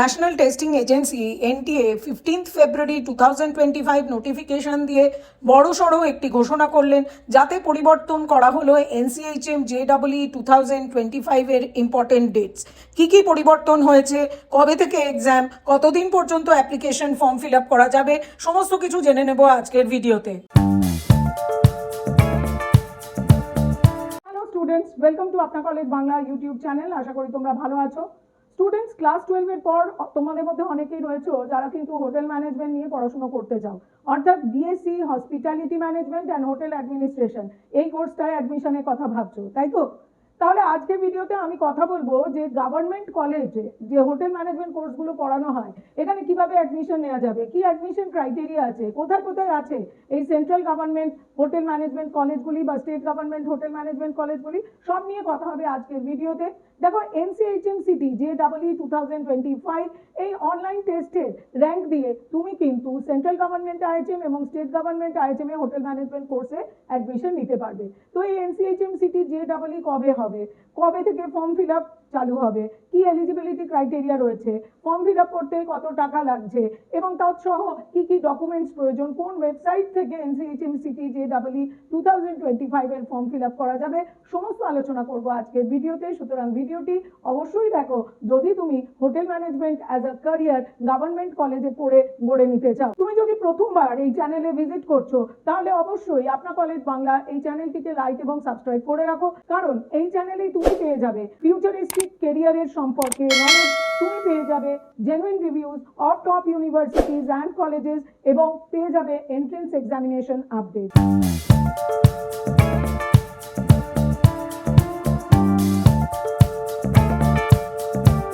National testing agency NTA fifteenth February two thousand twenty five notification দিয়ে বড় সড়ো একটি ঘোষণা করলেন, যাতে পরিবর্তন করা হলো NCHM J double E two thousand twenty ফাইভের ইম্পর্টেন্ট ডেটস কী কী পরিবর্তন হয়েছে, কবে থেকে এক্সাম কতদিন পর্যন্ত অ্যাপ্লিকেশন ফর্ম ফিল আপ করা যাবে, সমস্ত কিছু জেনে নেব আজকের ভিডিওতে। Hello students welcome to Apna college Bangla YouTube channel আশা করি তোমরা ভালো আছো। স্টুডেন্টস ক্লাস টুয়েলভের পর, তোমাদের মধ্যে অনেকেই রয়েছে, যারা কিন্তু হোটেল ম্যানেজমেন্ট নিয়ে পড়াশোনা করতে চাও। অর্থাৎ BSc hospitality management and hotel administration এই কোর্সটায় অ্যাডমিশনের কথা ভাবছ, তাই তো? তাহলে আজকের ভিডিওতে আমি কথা বলব যে গভর্নমেন্ট কলেজে যে হোটেল ম্যানেজমেন্ট কোর্সগুলো পড়ানো হয়, এখানে কীভাবে অ্যাডমিশন নেওয়া যাবে, কি অ্যাডমিশন ক্রাইটেরিয়া আছে, কোথায় কোথায় আছে? এই সেন্ট্রাল গভর্নমেন্ট হোটেল ম্যানেজমেন্ট কলেজগুলি বা স্টেট গভর্নমেন্ট হোটেল ম্যানেজমেন্ট কলেজগুলি সব নিয়ে কথা হবে আজকের ভিডিওতে। দেখো NCHM CT J double E two thousand twenty five এই অনলাইন টেস্টের র্যাঙ্ক দিয়ে তুমি কিন্তু সেন্ট্রাল গভর্নমেন্ট আইএচএম এবং স্টেট গভর্নমেন্ট আইএচএম এ হোটেল ম্যানেজমেন্ট কোর্সে অ্যাডমিশন নিতে পারবে। তো এই এনসিএইচএম সিটি যে ডাবলই কবে হবে? কবে থেকে ফর্ম ফিল চালু হবে? কি এলিজিবিলিটি ক্রাইটেরিয়া রয়েছে? ফর্ম ফিল করতে কত টাকা লাগছে? এবং তৎসহ কি কি ডকুমেন্টস প্রয়োজন? কোন ওয়েবসাইট থেকে NCHM CT J double E two thousand twenty ফাইভের ফর্ম ফিল করা যাবে? সমস্ত আলোচনা করব আজকের ভিডিওতে। সুতরাং ভিডিওটি অবশ্যই দেখো। যদি তুমি hotel management as a career government কলেজে পড়ে, গড়ে নিতে চাও। তুমি যদি প্রথমবার এই চ্যানেলে ভিজিট করছ, তাহলে অবশ্যই আপনা কলেজ বাংলা এই চ্যানেলটিকে লাইক এবং সাবস্ক্রাইব করে রাখো। কারণ এই চ্যানেলেই তুমি পেয়ে যাবে ফিউচারিস্টিক কেরিয়ারের সম্পর্কে নলেজ তুমি পেয়ে যাবে genuine reviews of top universities and colleges এবং পেয়ে যাবে entrance examination update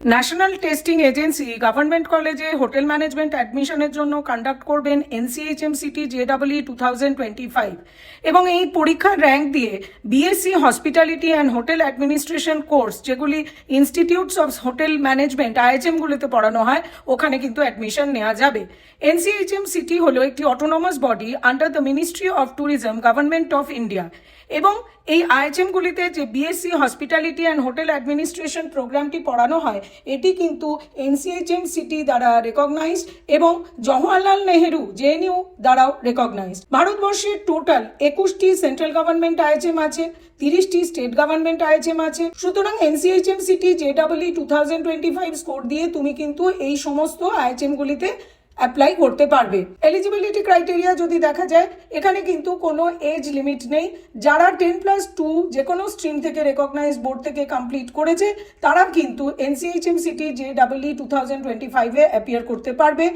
national testing agency government কলেজে হোটেল ম্যানেজমেন্ট অ্যাডমিশনের জন্য কন্ডাক্ট করবেন NCHM CT J double E two thousand twenty five এবং এই পরীক্ষার র্যাঙ্ক দিয়ে BSc hospitality and hotel administration course যেগুলি ইনস্টিটিউটস অফ হোটেল ম্যানেজমেন্ট আইএচএমগুলিতে পড়ানো হয়, ওখানে কিন্তু অ্যাডমিশন নেওয়া যাবে। এনসিএইচএম সিটি হলো একটি autonomous body under the ministry of tourism government of India এবং এই আইএচএমগুলিতে যে BSc hospitality and hotel administration প্রোগ্রামটি পড়ানো হয়, এটি কিন্তু এনসিএইচএম সিটি দ্বারা রেকগনাইজড এবং জওয়াহরলাল নেহেরু জেএনইউ দ্বারাও রেকগনাইজড ভারতবর্ষের টোটাল একুশটি সেন্ট্রাল গভর্নমেন্ট আইএচএম আছে, তিরিশটি স্টেট গভর্নমেন্ট আইএচএম আছে। সুতরাং NCHM CT J double E two thousand twenty five score দিয়ে তুমি কিন্তু এই সমস্ত আইএচএমগুলিতে অ্যাপ্লাই করতে পারবে। এলিজিবিলিটি ক্রাইটেরিয়া যদি দেখা যায়, এখানে কিন্তু কোনো এজ লিমিট নেই। যারা টেন প্লাস টু যে কোনো স্ট্রিম থেকে রেকগনাইজ বোর্ড থেকে কমপ্লিট করেছে, তারা কিন্তু NCHM CT J double E two thousand twenty ফাইভে অ্যাপিয়ার করতে পারবে।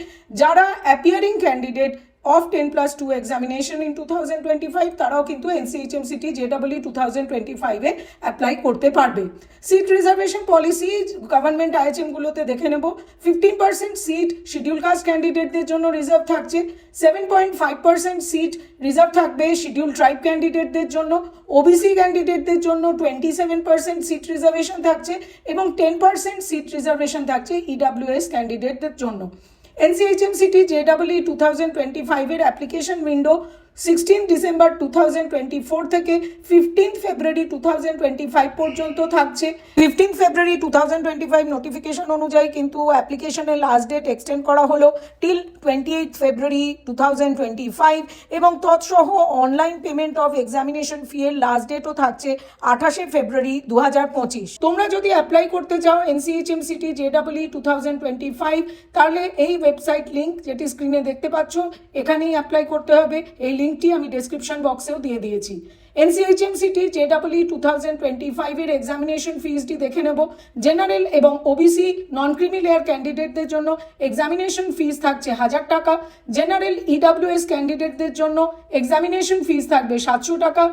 যারা appearing candidate of ten plus two examination in two thousand twenty five তারাও কিন্তু NCHM CT J double E two thousand twenty ফাইভে অ্যাপ্লাই করতে পারবে। সিট রিজার্ভেশন পলিসি গভর্নমেন্ট আইএচএমগুলোতে দেখে নেব। Fifteen percent seat schedule caste ক্যান্ডিডেটদের জন্য রিজার্ভ থাকছে। Seven point five percent seat reserve থাকবে শিডিউল ট্রাইব ক্যান্ডিডেটদের জন্য। ওবিসি ক্যান্ডিডেটদের জন্য twenty seven percent seat reservation থাকছে এবং টেন পার্সেন্ট সিট রিজার্ভেশন থাকছে ইডাব্লিউএস ক্যান্ডিডেটদের জন্য। NCHM CT J double E two thousand twenty ফাইভের application window sixteen December two thousand twenty four থেকে fifteen February two thousand twenty five পর্যন্ত থাকছে। Fifteen February two thousand twenty five notification অনুযায়ী কিন্তু অ্যাপ্লিকেশনের লাস্ট ডেট এক্সটেন্ড করা হলো till twenty eight February two thousand twenty five এবং তৎসহ online payment of examination fee এর লাস্ট ডেটও থাকছে আঠাশে ফেব্রুয়ারি দু হাজার পঁচিশ। তোমরা যদি অ্যাপ্লাই করতে চাও NCHM CT J double E two thousand twenty five তাহলে এই ওয়েবসাইট লিঙ্ক যেটি স্ক্রিনে দেখতে পাচ্ছ, এখানেই অ্যাপ্লাই করতে হবে। এই লিঙ্কটি আমি ডেসক্রিপশন বক্সেও দিয়ে দিয়েছি। NCHMCT J double E two thousand twenty ফাইভের এক্সামিনেশন ফিজটি দেখে নেব। জেনারেল এবং ওবিসি নন ক্রিমি লেয়ার ক্যান্ডিডেটদের জন্য এক্সামিনেশন ফিজ থাকছে হাজার টাকা। জেনারেল ইডাব্লিউএস ক্যান্ডিডেটদের জন্য এক্সামিনেশন ফিজ থাকবে সাতশো টাকা।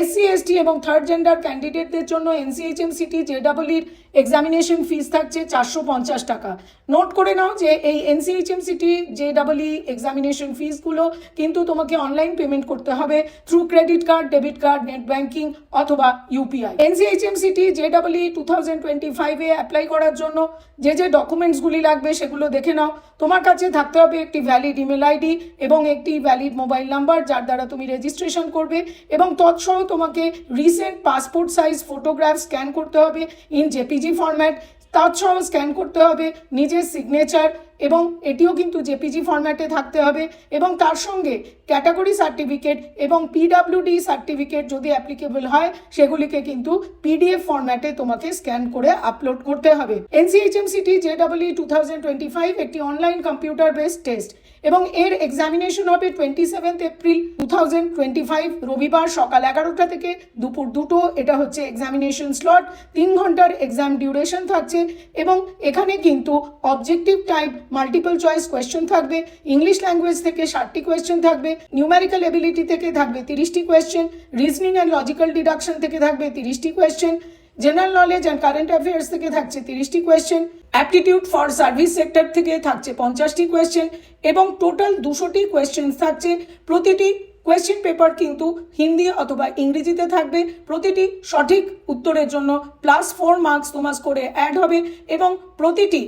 এসসি এসটি এবং থার্ড জেন্ডার ক্যান্ডিডেটদের জন্য এনসিএইচএম সিটি জে ডাবলির এক্সামিনেশন ফিস থাকছে চারশো পঞ্চাশ টাকা। নোট করে নাও যে এই NCHM CT J double E examination ফিসগুলো কিন্তু তোমাকে অনলাইন পেমেন্ট করতে হবে through credit card debit card net banking অথবা UPI NCHM CT J double E two thousand twenty ফাইভে অ্যাপ্লাই করার জন্য যে যে ডকুমেন্টসগুলি লাগবে সেগুলো দেখে নাও। তোমার কাছে থাকতে হবে একটি ভ্যালিড ইমেল আইডি এবং একটি ভ্যালিড মোবাইল নাম্বার যার দ্বারা তুমি রেজিস্ট্রেশন করবে এবং তৎসহ তোমাকে recent passport size photograph scan করতে হবে ইন জেপিজি ফরম্যাট তাছাড়াও স্ক্যান করতে হবে নিজের সিগনেচার এবং এটিও কিন্তু জেপিজি ফরম্যাটে থাকতে হবে এবং তার সঙ্গে ক্যাটাগরি সার্টিফিকেট এবং পিডাব্লিউডি সার্টিফিকেট যদি অ্যাপ্লিকেবল হয়, সেগুলিকে কিন্তু পিডিএফ ফরম্যাটে তোমাকে স্ক্যান করে আপলোড করতে হবে। NCHMCT JW two thousand twenty five একটি অনলাইন কম্পিউটার বেসড টেস্ট এবং এর এক্সামিনেশন হবে twenty seventh April two thousand twenty five রবিবার সকাল এগারোটা থেকে দুপুর দুটো। এটা হচ্ছে এক্সামিনেশন স্লট তিন ঘণ্টার এক্সাম ডিউরেশন থাকছে এবং এখানে কিন্তু objective type multiple choice question থাকবে ইংলিশ ল্যাঙ্গুয়েজ থেকে ষাটটি কোয়েশ্চেন থাকবে নিউম্যারিক্যাল এবিলিটি থেকে থাকবে তিরিশটি question reasoning and logical deduction থেকে থাকবে তিরিশটি question general knowledge and current affairs থেকে থাকছে তিরিশটি question aptitude for service sector থেকে থাকছে পঞ্চাশটি কোয়েশ্চেন এবং টোটাল দুশোটি কোয়েশ্চেন থাকছে। প্রতিটি কোয়েশ্চেন পেপার কিন্তু হিন্দি অথবা ইংরেজিতে থাকবে। প্রতিটি সঠিক উত্তরের জন্য প্লাস ফোর মার্কস তোমার স্কোরে অ্যাড হবে এবং প্রতিটি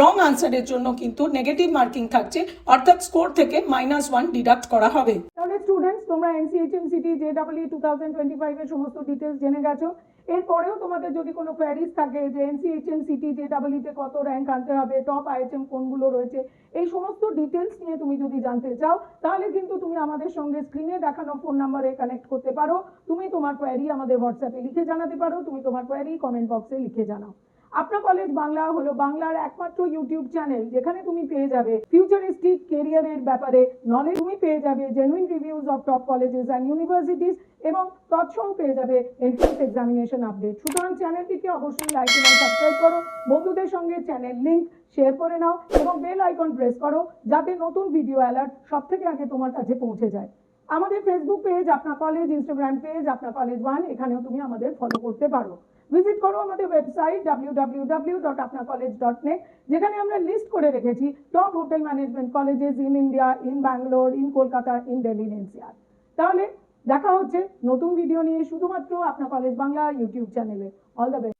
রং আনসারের জন্য কিন্তু নেগেটিভ মার্কিং থাকছে, অর্থাৎ স্কোর থেকে মাইনাস ওয়ান ডিডাক্ট করা হবে। তাহলে স্টুডেন্টস তোমরা NCHM CT JW two thousand twenty ফাইভের সমস্ত ডিটেলস জেনে গেছো। এরপরেও তোমাদের যদি কোনো কোয়ারিজ থাকে যে এনসিএইচএম সিটি জেডাব্লিউতে কত র্যাঙ্ক আনতে হবে টপ আইএচএম কোনগুলো রয়েছে, এই সমস্ত ডিটেলস নিয়ে তুমি যদি জানতে চাও, তাহলে কিন্তু তুমি আমাদের সঙ্গে স্ক্রিনে দেখানো ফোন নাম্বারে কানেক্ট করতে পারো। তুমি তোমার কোয়ারি আমাদের হোয়াটসঅ্যাপে লিখে জানাতে পারো, তুমি তোমার কোয়ারি কমেন্ট বক্সে লিখে জানাও। আপনার কলেজ বাংলা হলো বাংলার একমাত্র ইউটিউব চ্যানেল যেখানে তুমি পেয়ে যাবে ফিউচারিস্টিক কেরিয়ারের ব্যাপারে নলেজ তুমি পেয়ে যাবে genuine reviews of top colleges and universities এবং তৎসহ পেয়ে যাবে এন্ট্রান্স এক্সামিনেশন আপডেট সুতরাং চ্যানেলটিকে অবশ্যই লাইক এবং সাবস্ক্রাইব করো। বন্ধুদের সঙ্গে চ্যানেল লিংক শেয়ার করে নাও এবং বেল আইকন প্রেস করো, যাতে নতুন ভিডিও অ্যালার্ট সব থেকে আগে তোমার কাছে পৌঁছে যায়। আমাদের ফেসবুক পেজ আপনার কলেজ ইনস্টাগ্রাম পেজ আপনার কলেজ ওয়ান এখানেও তুমি আমাদের ফলো করতে পারো। ভিজিট করো আমাদের ওয়েবসাইট www.apnacollege.net যেখানে আমরা লিস্ট করে রেখেছি top hotel management colleges in India in Bangalore in Kolkata in Delhi NCR তাহলে দেখা হচ্ছে নতুন ভিডিও নিয়ে শুধুমাত্র আপনার কলেজ বাংলা ইউটিউব চ্যানেলে অল দ্য বেস্ট